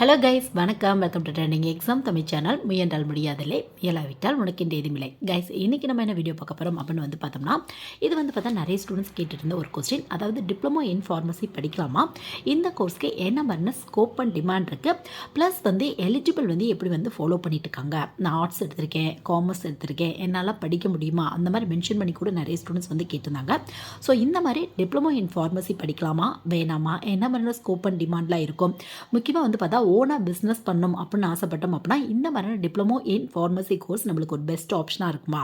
Hello guys வணக்கம். Welcome to trending exam Tamil channel முயன்றால் முடியாதில்லை. இயலாவிட்டால் உனக்கு இந்த எதுமில்லை கைஸ் இன்றைக்கி நம்ம என்ன வீடியோ பார்க்க போகிறோம் அப்படின்னு வந்து பார்த்தோம்னா இது வந்து பார்த்தா நிறைய ஸ்டூடெண்ட்ஸ் கேட்டுட்டு இருந்த ஒரு கொஸ்டின் அதாவது டிப்ளமோ இன் ஃபார்மசி படிக்கலாமா? இந்த கோர்ஸ்க்கு என்ன மாதிரி ஸ்கோப் அண்ட் டிமாண்ட் இருக்குது ப்ளஸ் வந்து எலிஜிபிள் வந்து எப்படி வந்து ஃபாலோ பண்ணிட்டு இருக்காங்க? நான் ஆர்ட்ஸ் எடுத்திருக்கேன் காமர்ஸ் எடுத்திருக்கேன். என்னால் படிக்க முடியுமா? அந்த மாதிரி மென்ஷன் பண்ணி கூட நிறைய ஸ்டூடெண்ட்ஸ் வந்து கேட்டிருந்தாங்க. ஸோ இந்த மாதிரி டிப்ளமோ இன் ஃபார்மசி படிக்கலாமா? வேணாமா? என்ன மாதிரியான ஸ்கோப் அண்ட் டிமாண்ட்லாம் இருக்கும்? முக்கியமாக வந்து பார்த்தா ஓனாக பிஸ்னஸ் பண்ணணும் அப்படின்னு ஆசைப்பட்டோம் அப்படின்னா இந்த மாதிரியான டிப்ளமோ இன் ஃபார்மசி கோர்ஸ் நம்மளுக்கு ஒரு பெஸ்ட் ஆப்ஷனாக இருக்குமா?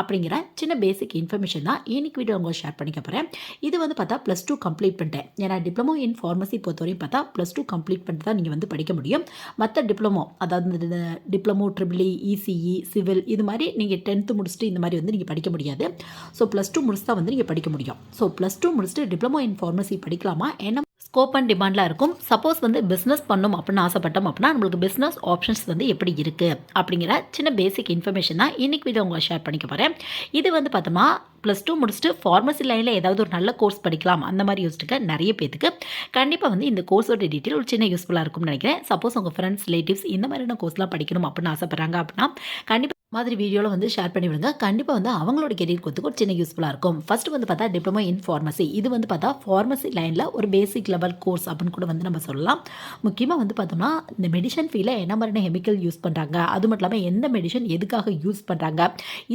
அப்படிங்கிற சின்ன பேசிக் இன்ஃபர்மேஷன் தான் இன்னைக்கு வீடியோ உங்களை ஷேர் பண்ணிக்க போகிறேன் இது வந்து பார்த்தா ப்ளஸ் டூ கம்ப்ளீட் பண்ணிட்டேன். ஏன்னா டிப்ளமோ இன் ஃபார்மசி பொறுத்தவரையும் பார்த்தா ப்ளஸ் டூ கம்ப்ளீட் பண்ணிட்டு தான் நீங்கள் வந்து படிக்க முடியும். மற்ற டிப்ளமோ அதாவது டிப்ளமோ ட்ரிபிளி இசிஇ சிவில் இது மாதிரி நீங்கள் டென்த்து முடிச்சுட்டு இந்த மாதிரி வந்து நீங்கள் படிக்க முடியாது. ஸோ ப்ளஸ் டூ முடிச்சு தான் வந்து நீங்கள் படிக்க முடியும். ஸோ ப்ளஸ் டூ முடிச்சுட்டு டிப்ளமோ இன் ஃபார்மசி படிக்கலாமா? என்ன ஸ்கோப் அண்ட் டிமாண்டில் இருக்கும். சப்போஸ் வந்து பிஸ்னஸ் பண்ணணும் அப்படின்னு ஆசைப்பட்டோம் அப்படின்னா நம்மளுக்கு பிஸ்னஸ் ஆப்ஷன்ஸ் வந்து எப்படி இருக்குது அப்படிங்கிற சின்ன பேசிக் இன்ஃபர்மேஷன் தான் இன்றைக்கி வீடியோ உங்களை ஷேர் பண்ணிக்க போகிறேன் இது வந்து பார்த்தோம்னா ப்ளஸ் டூ முடிச்சுட்டு ஃபார்மசி லைனில் ஏதாவது ஒரு நல்ல கோர்ஸ் படிக்கலாம். அந்த மாதிரி யோசிச்சுக்க நிறைய பேத்துக்கு. கண்டிப்பாக வந்து இந்த கோர்ஸோட டீட்டெயில் ஒரு சின்ன யூஸ்ஃபுல்லாக இருக்கும்னு நினைக்கிறேன். சப்போஸ் உங்கள் ஃப்ரெண்ட்ஸ் ரிலேட்டிவ்ஸ் இந்த மாதிரியான கோர்ஸ்லாம் படிக்கணும் அப்படின்னு ஆசைப்பட்றாங்க அப்படின்னா கண்டிப்பாக மாதிரி வீடியோவில் வந்து ஷேர் பண்ணி விடுங்க கண்டிப்பாக வந்து அவங்களோட கெரியர் கொத்துக்கு ஒரு சின்ன யூஸ்ஃபுல்லாக இருக்கும். ஃபர்ஸ்ட் வந்து பார்த்தா டிப்ளமோ இன் ஃபார்மசி இது வந்து பார்த்தா ஃபார்மசி லைனில் ஒரு பேசிக் லெவல் கோர்ஸ் அப்படின்னு கூட வந்து நம்ம சொல்லலாம். முக்கியமாக வந்து பார்த்தோம்னா இந்த மெடிசன் ஃபீல்டில் என்ன மாதிரியான கெமிக்கல் யூஸ் பண்ணுறாங்க அது மட்டும் இல்லாமல் எந்த மெடிசன் எதுக்காக யூஸ் பண்ணுறாங்க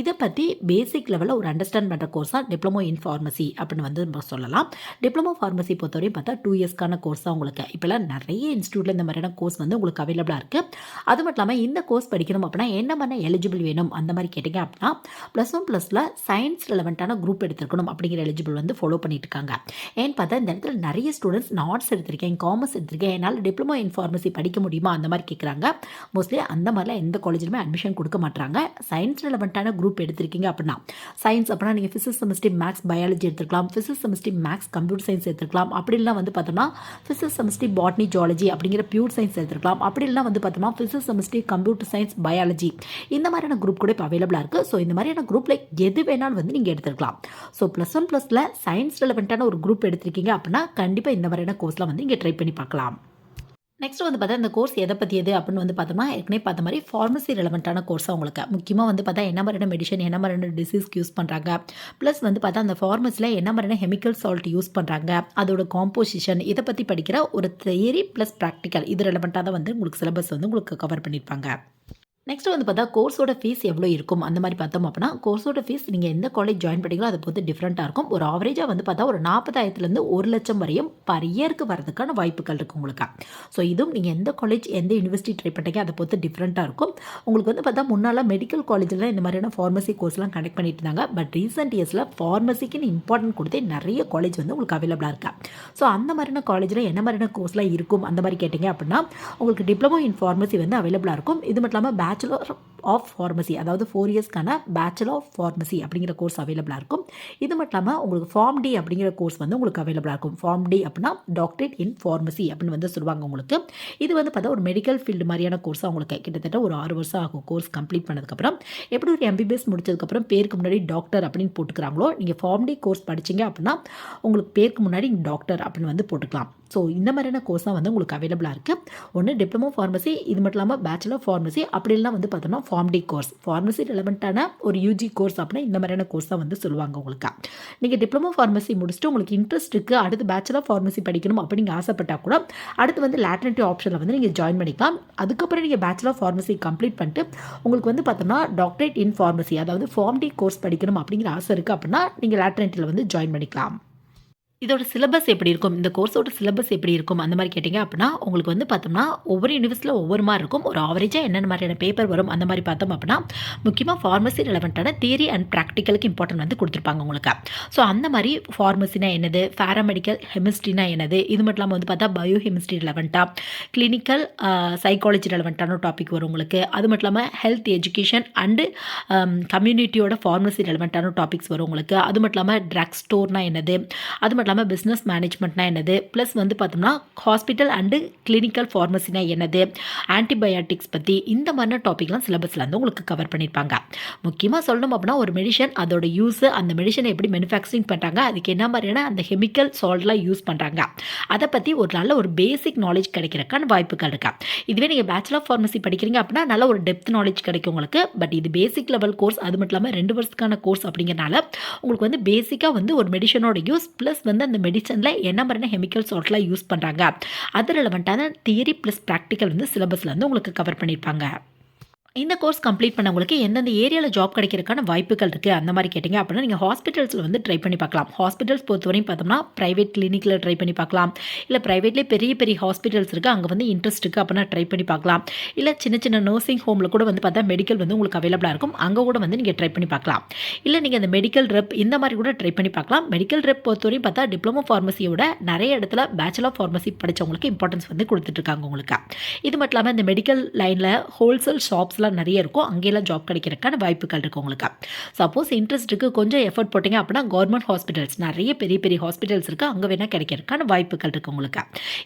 இதை பற்றி பேசிக் லெவலில் ஒரு அண்டர்ஸ்டாண்ட் பண்ணுற கோர்ஸ் தான் டிப்ளமோ இன் ஃபார்மசி அப்படின்னு வந்து நம்ம சொல்லலாம். டிப்ளமோ ஃபார்மசி பொறுத்தவரையும் பார்த்தா டூ இயர்ஸ்க்கான கோர்ஸ் தான் உங்களுக்கு. இப்போலாம் நிறைய இன்ஸ்டியூட்டில் இந்த மாதிரியான கோர்ஸ் வந்து உங்களுக்கு அவைலபிளாக இருக்குது அது மட்டும் இல்லாமல் இந்த கோர்ஸ் படிக்கணும் அப்படின்னா என்ன மாதிரி எலிஜிபிள் வேணும் அந்த மாதிரி கேட்டிங்க அப்படின்னா ப்ளஸ் ஒன் ப்ளஸில் சயின்ஸ் ரிலவெண்ட்டான குரூப் எடுத்துருக்கணும் அப்படிங்கிற எலிஜிபிள் வந்து ஃபாலோ பண்ணிட்டு இருக்காங்க ஏன்னு பார்த்தா இந்த இடத்துல நிறைய ஸ்டூடெண்ட்ஸ் நான் ஆர்ட்ஸ் எடுத்திருக்கேன் காமர்ஸ் எடுத்திருக்கேன். என்னால் டிப்ளமோ இன் ஃபார்மசி படிக்க முடியுமா? அந்த மாதிரி கேட்குறாங்க மோஸ்ட்லி அந்த மாதிரிலாம் எந்த காலேஜிலுமே அட்மிஷன் கொடுக்க மாட்டாங்க சயின்ஸ் ரிலவெண்ட்டான குரூப் எடுத்திருக்கீங்க அப்படின்னா சயின்ஸ் அப்படின்னா நீங்கள் ஃபிசிக்ஸ் செமஸ்ட்ரி மேக்ஸ் பயாலஜி எடுத்துக்கலாம் physics chemistry maths computer science எடுத்துக்கலாம் அப்படிலாம் வந்து பார்த்தோம்னா ஃபிசிக்ஸ் செமஸ்ட்ரி பாட்னி ஜாலஜி அப்படிங்கிற பியூர் சயின்ஸ் எடுத்துக்கலாம் அப்படி இல்லைனா வந்து பார்த்தோம்னா physics chemistry computer science biology இந்த மாதிரியான குரூப் கூட இப்போ அவைலபிளாக இருக்குது ஸோ இந்த மாதிரியான குரூப்பில் எது வேணாலும் வந்து நீங்கள் எடுத்துக்கலாம். ஸோ ப்ளஸ் ஒன் ப்ளஸில் சயின்ஸ் ரெலவெண்ட்டான ஒரு குரூப் எடுத்திருக்கீங்க அப்படின்னா கண்டிப்பாக இந்த மாதிரியான கோர்ஸ்லாம் வந்து இங்கே ட்ரை பண்ணி பார்க்கலாம். நெக்ஸ்ட் வந்து பார்த்தா இந்த கோர்ஸ் எதை பற்றி எது அப்படின்னு வந்து பார்த்தோம்னா ஏற்கனவே பார்த்த மாதிரி ஃபார்மசி ரெலவெண்ட்டான கோர்ஸ் உங்களுக்கு. முக்கியமாக வந்து பார்த்தா என்ன மாதிரியான மெடிசன் என்ன மாதிரியான டிசீஸ்க்கு யூஸ் பண்ணுறாங்க ப்ளஸ் வந்து பார்த்தா அந்த ஃபார்மஸில் என்ன மாதிரியான கெமிக்கல் சால்ட் யூஸ் பண்ணுறாங்க அதோட காம்போசிஷன் இதை பற்றி படிக்கிற ஒரு தியரி ப்ளஸ் ப்ராக்டிக்கல் இது ரெலவெண்ட்டாக தான் வந்து உங்களுக்கு சிலபஸ் வந்து உங்களுக்கு கவர் பண்ணியிருப்பாங்க. நெக்ஸ்ட் வந்து பார்த்தா கோர்ஸோட ஃபீஸ் எவ்வளோ இருக்கும்? அந்த மாதிரி பார்த்தோம் அப்படின்னா கோர்ஸோட ஃபீஸ் நீங்கள் எந்த காலேஜ் ஜாயின் பண்ணிங்களோ அதை பொறுத்து டிஃப்ரெண்ட்டாக இருக்கும். ஒரு ஆவரேஜாக வந்து பார்த்தா ஒரு நாற்பதாயிரத்துலேருந்து ஒரு லட்சம் வரையும் பர் இயருக்கு வரதுக்கான வாய்ப்புகள் இருக்குது உங்களுக்கு. ஸோ இதுவும் நீங்கள் எந்த காலேஜ் எந்த யூனிவர்சிட்டி ட்ரை பண்ணுறீங்க அதை பொறுத்து டிஃப்ரெண்ட்டாக இருக்கும். உங்களுக்கு வந்து பார்த்தா முன்னால் மெடிக்கல் காலேஜில் இந்த மாதிரியான ஃபார்மசி கோர்ஸ்லாம் கனெக்ட் பண்ணிட்டு இருந்தாங்க. பட் ரீசெண்ட் இயர்ஸில் ஃபார்மசிக்குன்னு இம்பார்ட்டன்ட் கொடுத்து நிறைய காலேஜ் வந்து உங்களுக்கு அவைலபிளாக இருக்கா? ஸோ அந்த மாதிரியான காலேஜில் என்ன மாதிரியான கோர்ஸ்லாம் இருக்கும்? அந்த மாதிரி கேட்டிங்க அப்படின்னா உங்களுக்கு டிப்ளமோ இன் ஃபார்மசி வந்து அவைலபிளாக இருக்கும். இது மட்டும் இல்லாமல் பேச்சுலர் ஆஃப் ஃபார்மசி அதாவது ஃபோர் இயர்ஸ்க்கான பேச்சுலர் ஆஃப் ஃபார்மசி அப்படிங்கிற கோர்ஸ் அவைலபிளாக இருக்கும். இது மட்டும் இல்லாமல் உங்களுக்கு ஃபார்ம் டி அப்படிங்கிற கோர்ஸ் வந்து உங்களுக்கு அவைலபிளாக இருக்கும். ஃபார்ம் டி அப்படின்னா டாக்டரேட் இன் ஃபார்மசி அப்படின்னு வந்து சொல்லுவாங்க உங்களுக்கு. இது வந்து பார்த்தா ஒரு மெடிக்கல் ஃபீல்டு மாதிரியான கோர்ஸாக உங்களுக்கு கிட்டத்தட்ட ஒரு ஆறு வருஷம் ஆகும் கோர்ஸ் கம்ப்ளீட் பண்ணதுக்கப்புறம். எப்படி ஒரு எம்பிபிஎஸ் முடிச்சதுக்கப்புறம் பேருக்கு முன்னாடி டாக்டர் அப்படின்னு போட்டுக்கிறாங்களோ நீங்கள் ஃபார்ம் டி கோர்ஸ் படிச்சிங்க அப்படின்னா உங்களுக்கு பேருக்கு முன்னாடி டாக்டர் அப்படின்னு வந்து போட்டுக்கலாம். ஸோ இந்த மாதிரியான கோர்ஸ் தான் வந்து உங்களுக்கு அவைலபிளாக இருக்குது ஒன்று டிப்ளமோ ஃபார்மசி இது மட்டும் இல்லாமல் பேச்சுலர் ஃபார்மசி அப்படி இல்லைனா வந்து பார்த்தோம்னா ஃபார்ம்டி கோர்ஸ் ஃபார்மசி ரெலவெண்ட்டான ஒரு யூஜி கோர்ஸ் அப்படின்னா இந்த மாதிரியான கோர்ஸ் தான் வந்து சொல்லுவாங்க உங்களுக்கு. நீங்கள் டிப்ளமோ ஃபார்மசி முடிச்சுட்டு உங்களுக்கு இன்ட்ரெஸ்ட் இருக்குது அடுத்து பேச்சுலர் ஃபார்மசி படிக்கணும் அப்படின்னு ஆசைப்பட்டால் கூட அடுத்து வந்து லேட்டர்னிட்டி ஆப்ஷனில் வந்து நீங்கள் ஜாயின் பண்ணிக்கலாம். அதுக்கப்புறம் நீங்கள் பேச்சுலர் ஃபார்மசி கம்ப்ளீட் பண்ணிட்டு உங்களுக்கு வந்து பார்த்தோம்னா டாக்டரேட் இன் ஃபார்மசி அதாவது ஃபார்ம்டி கோர்ஸ் படிக்கணும் அப்படிங்கிற ஆசை இருக்குது அப்படின்னா நீங்கள் லேட்டர்னிட்டியில் வந்து ஜாயின் பண்ணிக்கலாம். இதோட சிலபஸ் எப்படி இருக்கும்? இந்த கோர்ஸோட சிலபஸ் எப்படி இருக்கும்? அந்த மாதிரி கேட்டிங்க அப்படின்னா உங்களுக்கு வந்து பார்த்தோம்னா ஒவ்வொரு யூனிவர்ஸில் ஒவ்வொரு மாதிரி இருக்கும். ஒரு ஆவரேஜாக என்னென்ன மாதிரியான பேப்பர் வரும்? அந்த மாதிரி பார்த்தோம் அப்படின்னா முக்கியமாக ஃபார்மசி ரெலவெண்ட்டான தியரி அண்ட் ப்ராக்டிக்கலுக்கு இம்பார்ட்டன்ட் வந்து கொடுத்துருப்பாங்க உங்களுக்கு. ஸோ அந்த மாதிரி ஃபார்மசினா என்னது? பேராமெடிக்கல் ஹெமிஸ்ட்ரினா என்னது? இது மட்டும் இல்லாமல் வந்து பார்த்தா பயோ ஹெமிஸ்ட்ரி ரெலவெண்ட்டாக கிளினிக்கல் சைக்காலஜி ரெலவெண்ட்டான டாபிக் வரும் உங்களுக்கு. அது மட்டும் இல்லாமல் ஹெல்த் எஜுகேஷன் அண்டு கம்யூனிட்டியோட ஃபார்மசி ரெலவெண்ட்டான டாபிக்ஸ் வரும் உங்களுக்கு. அது மட்டும் இல்லாமல் ட்ரக் ஸ்டோர்னா என்னது? அது மட்டும் இல்லாமல் பிஸ்னஸ் மேனேஜ்மெண்ட்னா என்னது? ப்ளஸ் வந்து பார்த்தோம்னா ஹாஸ்பிட்டல் அண்டு கிளினிக்கல் ஃபார்மசினா என்னது? ஆன்டிபயோட்டிக்ஸ் பற்றி இந்த மாதிரியான டாபிக்லாம் சிலபஸில் வந்து உங்களுக்கு கவர் பண்ணியிருப்பாங்க முக்கியமாக சொல்லணும் அப்படின்னா ஒரு மெடிஷன் அதோட யூஸ் அந்த மெடிஷனை எப்படி மேனுஃபேக்சரிங் பண்ணுறாங்க அதுக்கு என்ன மாதிரியான அந்த கெமிக்கல் சால்ட்லாம் யூஸ் பண்ணுறாங்க அதை பற்றி ஒரு நல்ல ஒரு பேசிக் நாலேஜ் கிடைக்கிறக்கான வாய்ப்புகள் இருக்கா? இதுவே நீங்கள் பேச்சுலர் ஆஃப் ஃபார்மசி படிக்கிறீங்க அப்படின்னா நல்ல ஒரு டெப்த் நாலேஜ் கிடைக்கும் உங்களுக்கு. பட் இது பேசிக் லெவல் கோர்ஸ் அது மட்டும் இல்லாமல் ரெண்டு வருஷத்துக்கான கோர்ஸ் அப்படிங்கிறனால உங்களுக்கு வந்து பேசிக்காக வந்து ஒரு மெடிஷனோட யூஸ் ப்ளஸ் வந்து அந்த மெடிசனில் என்ன மாதிரியான கெமிக்கல் சால்ட்லாம் யூஸ் பண்ணுறாங்க அது ரிலவெண்ட்டான தியரி ப்ளஸ் ப்ராக்டிக்கல் வந்து சிலபஸில் வந்து உங்களுக்கு கவர் பண்ணியிருப்பாங்க இந்த கோர்ஸ் கம்ப்ளீட் பண்ணவங்களுக்கு எந்தெந்த ஏரியாவில் ஜாப் கிடைக்கிறதுக்கான வாய்ப்புகள் இருக்குது அந்த மாதிரி கேட்டிங்க அப்படின்னா நீங்கள் ஹாஸ்பிட்டல்ஸில் வந்து ட்ரை பண்ணி பார்க்கலாம். ஹாஸ்பிட்டல்ஸ் பொறுத்தவரையும் பார்த்தோம்னா ப்ரைவேட் கிளினிக்கில் ட்ரை பண்ணி பார்க்கலாம். இல்லை ப்ரைவேட்லேயே பெரிய பெரிய ஹாஸ்பிட்டல்ஸ் இருக்குது அங்கே வந்து இன்ட்ரெஸ்ட் இருக்குது அப்படின்னா ட்ரை பண்ணி பார்க்கலாம். இல்லை சின்ன சின்ன நர்சிங் ஹோமில் கூட வந்து பார்த்தா மெடிக்கல் வந்து உங்களுக்கு அவைலபிளாக இருக்கும் அங்கே கூட வந்து நீங்கள் ட்ரை பண்ணி பார்க்கலாம். இல்லை நீங்கள் அந்த மெடிக்கல் ரெப் இந்த மாதிரி கூட ட்ரை பண்ணி பார்க்கலாம். மெடிக்கல் ரெப் பொறுத்தவரையும் பார்த்தா டிப்ளமோ ஃபார்மசியோட நிறைய இடத்துல பேச்சுலர் ஃபார்மசி படித்தவங்களுக்கு இம்பார்ட்டன்ஸ் வந்து கொடுத்துட்ருக்காங்க உங்களுக்கு. இது மட்டும் இல்லாமல் இந்த மெடிக்கல் லைனில் ஹோல்சேல் ஷாப்ஸில் ஷாப்ஸ்லாம் நிறைய இருக்கும் அங்கேயெல்லாம் ஜாப் கிடைக்கிறதுக்கான வாய்ப்புகள் இருக்குது உங்களுக்கு. சப்போஸ் இன்ட்ரெஸ்ட்டுக்கு கொஞ்சம் எஃபர்ட் போட்டிங்க அப்படின்னா கவர்மெண்ட் ஹாஸ்பிட்டல்ஸ் நிறைய பெரிய பெரிய ஹாஸ்பிட்டல்ஸ் இருக்குது அங்கே வேணால் கிடைக்கிறதுக்கான வாய்ப்புகள் இருக்குது உங்களுக்கு.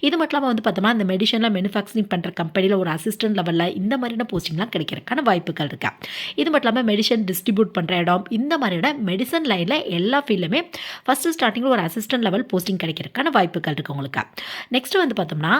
இது மட்டும் இல்லாமல் வந்து பார்த்தோம்னா இந்த மெடிஷனில் மேனுஃபேக்சரிங் பண்ணுற கம்பெனியில் ஒரு அசிஸ்டன்ட் லெவலில் இந்த மாதிரியான போஸ்டிங்லாம் கிடைக்கிறதுக்கான வாய்ப்புகள் இருக்குது இது மட்டும் இல்லாமல் மெடிசன் டிஸ்ட்ரிபியூட் பண்ணுற இடம் இந்த மாதிரியான மெடிசன் லைனில் எல்லா ஃபீல்டுமே ஃபஸ்ட்டு ஸ்டார்டிங்கில் ஒரு அசிஸ்டன்ட் லெவல் போஸ்டிங் கிடைக்கிறதுக்கான வாய்ப்புகள் இருக்குது உங்களுக்கு. நெக்ஸ்ட் வந்து பார்த்தோம்னா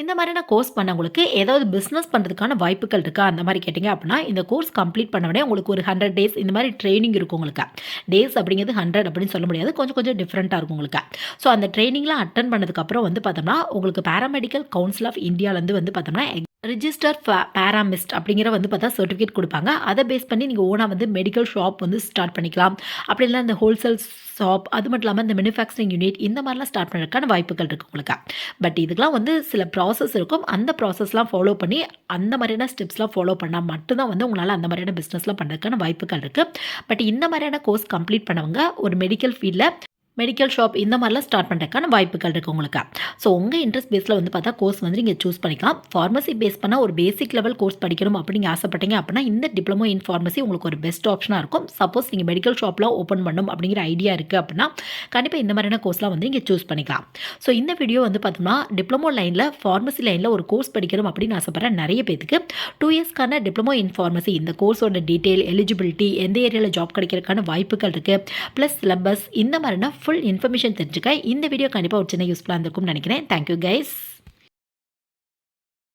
இந்த மாதிரியான கோர்ஸ் பண்ணவங்களுக்கு ஏதாவது பிஸ்னஸ் பண்ணுறதுக்கான வாய்ப்புகள் இருக்கா? அந்த மாதிரி கேட்டிங்க அப்படின்னா இந்த கோர்ஸ் கம்ப்ளீட் பண்ண உடனே உங்களுக்கு ஒரு ஹண்ட்ரட் டேஸ் இந்த மாதிரி ட்ரைனிங் இருக்கும் உங்களுக்கு. டேஸ் அப்படிங்கிறது ஹண்ட்ரட் அப்படின்னு சொல்ல முடியாது. கொஞ்சம் கொஞ்சம் டிஃப்ரெண்ட்டாக இருக்கும் உங்களுக்கு. ஸோ அந்த ட்ரைனிங்லாம் அட்டன் பண்ணதுக்கப்புறம் வந்து பார்த்தோம்னா உங்களுக்கு பேராமெடிக்கல் கவுன்சில் ஆஃப் இந்தியாவிலேருந்து வந்து பார்த்தோம்னா ரிஜிஸ்டர் பேராமிஸ்ட் அப்படிங்கிற வந்து பார்த்தா சர்டிஃபிகேட் கொடுப்பாங்க. அதை பேஸ் பண்ணி நீங்கள் ஓனாக வந்து மெடிக்கல் ஷாப் வந்து ஸ்டார்ட் பண்ணிக்கலாம். அப்படி இல்லை இந்த ஹோல்சேல் ஷாப் அது மட்டும் இல்லாமல் இந்த மேனுஃபேக்சரிங் யூனிட் இந்த மாதிரிலாம் ஸ்டார்ட் பண்ணுறதுக்கான வாய்ப்புகள் இருக்குது உங்களுக்கு. பட் இதுக்கெலாம் வந்து சில ப்ராசஸ் இருக்கும். அந்த ப்ராசஸ்லாம் ஃபாலோ பண்ணி அந்த மாதிரியான ஸ்டெப்ஸ்லாம் ஃபாலோ பண்ணால் மட்டும்தான் வந்து உங்களால் அந்த மாதிரியான பிஸ்னஸ்லாம் பண்ணுறதுக்கான வாய்ப்புகள் இருக்குது பட் இந்த மாதிரியான கோர்ஸ் கம்ப்ளீட் பண்ணவங்க ஒரு மெடிக்கல் ஃபீல்டில் மெடிக்கல் ஷாப் இந்த மாதிரிலாம் ஸ்டார்ட் பண்ணுறதுக்கான வாய்ப்புகள் இருக்குது உங்களுக்கு. ஸோ உங்கள் இன்ட்ரெஸ்ட் பேஸில் வந்து பார்த்தா கோர்ஸ் வந்து நீங்கள் சூஸ் பண்ணிக்கலாம். ஃபார்மசி பேஸ் பண்ணால் ஒரு பேசிக் லெவல் கோர்ஸ் படிக்கணும் அப்படிங்க ஆசைப்பட்டீங்க அப்படின்னா இந்த டிப்ளமோ இன் ஃபார்மசி உங்களுக்கு ஒரு பெஸ்ட் ஆப்ஷனாக இருக்கும். சப்போஸ் நீங்கள் மெடிக்கல் ஷாப்லாம் ஓப்பன் பண்ணும் அப்படிங்கிற ஐடியா இருக்குது அப்படின்னா கண்டிப்பாக இந்த மாதிரியான கோர்ஸ்லாம் வந்து நீங்கள் சூஸ் பண்ணிக்கலாம். ஸோ இந்த வீடியோ வந்து பார்த்தோம்னா டிப்ளமோ லைனில் ஃபார்மசி லைனில் ஒரு கோர்ஸ் படிக்கணும் அப்படின்னு ஆசைப்பட்ற நிறைய பேத்துக்கு டூ இயர்ஸ்க்கான டிப்ளமோ இன் ஃபார்மசி இந்த கோர்ஸோட டீட்டெயில் எலிஜிபிலிட்டி எந்த ஏரியாவில் ஜாப் கிடைக்கிறதுக்கான வாய்ப்புகள் இருக்குது ப்ளஸ் சிலபஸ் இந்த மாதிரினா ஃபுல் இன்ஃபர்மேஷன் தெரிஞ்சுக்க இந்த வீடியோ கண்டிப்பாக ஒரு சின்ன யூஸ்ஃபுல்லாக இருந்திருக்கும்னு நினைக்கிறேன். Thank you guys